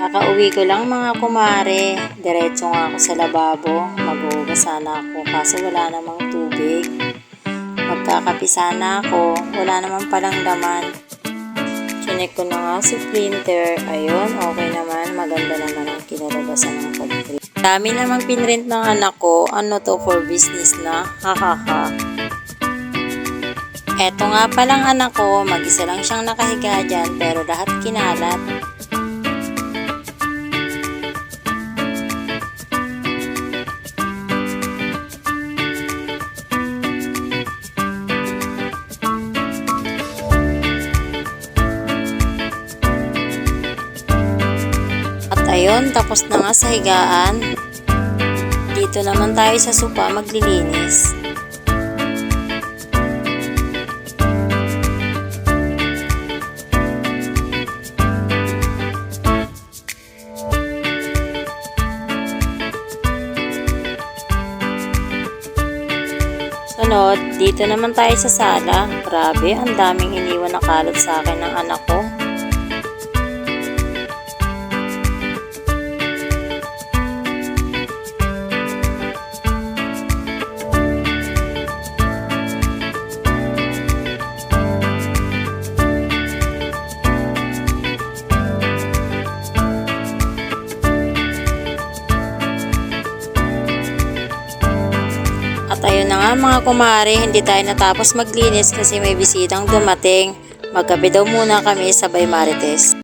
Kakauwi ko lang mga kumare. Diretso nga ako sa lababo. Maghuhugas sana ako kaso wala namang tubig. Magkakapi sana ako. Wala naman palang laman. Chinek ko na nga si printer. Ayun, okay naman. Maganda naman ang kinalabasan ng pag-print. Dami namang pinrint ng anak ko. Ano to for business na? Hahaha. Eto nga palang anak ko, mag-isa lang siyang nakahiga dyan pero lahat kinalat. Ayun, tapos na nga sa higaan. Dito naman tayo sa supa maglilinis. Sunod, dito naman tayo sa sala. Grabe, ang daming iniwan na kalat sa akin ng anak ko. At ayun na nga mga kumare, hindi tayo natapos maglinis kasi may bisitang dumating. Magkape daw muna kami sabay marites.